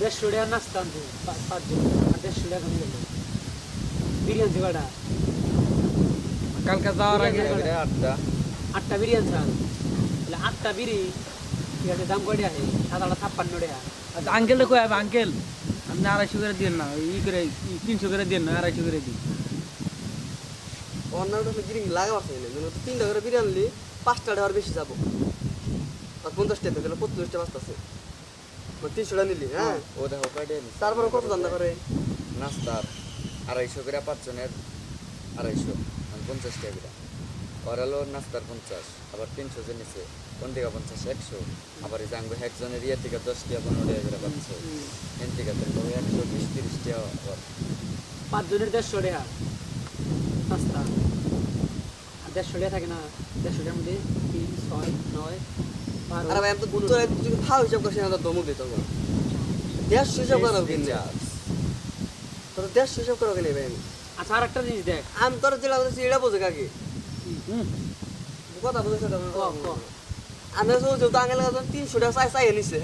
দেড়শো টাকা নাস্তা আনছে, পাঁচজন। আর দেড়শো টাকা নিয়ে গেল। আনছে কয়টা? কালকে যাওয়ার আগে আটটা আটটা আনছে আর। তাহলে আটটা বিড়ি, ঠিক আছে, দাম কয়টা আছে? সাত আটটা ছাপ্পান্ন টাকা। আচ্ছা আঙ্কেল কই হবে আঙ্কেল আপনি আড়াইশো করে দিন না ই করে তিনশো করে দিন না আড়াইশো করে দিন অন্য তো গিরিং লাগাবার তিনটা করে বিরিয়ানি পাঁচটা টাকার বেশি যাব আর পঞ্চাশ টাকা পঁচিশটা পাঁচটা আছে মানে তিনশোটা নিলি হ্যাঁ? ও দেখো কয়টা তারপরে কত দান্দা করে? নাস্তার আড়াইশো করে পাঁচজনের আড়াইশো মানে পঞ্চাশ টাকা ওর হলো নাস্তার পঞ্চাশ আবার তিনশো নিচে কোন থেকে পঞ্চাশ? একশো। আবার এই জানব একজনের ইয়ে থেকে দশ টাকা পনেরো টাকা করে পাচ্ছে। এন থেকে একশো বিশ তিরিশ টাকা আবার পাঁচজনের দেড়শো টাকা নাস্তা। আর দেড়শো টাকা থাকে না দেড়শো টাকার মধ্যে তিন ছয় নয় আরে ভাই আমি তো তোরা যদি ভাও হিসাব করছিস না দমক দিত দেশ হিসাব করা কিনলে তোর দেশ হিসাব করা কিনে ভাই। আচ্ছা আর একটা জিনিস দেখ। আমি তোর জেলা বলছি এটা বোঝে কাকে? কথা বলছে ক, ক। আমি তো আঙেল তিনশো টাকা চাই চাই নিছে।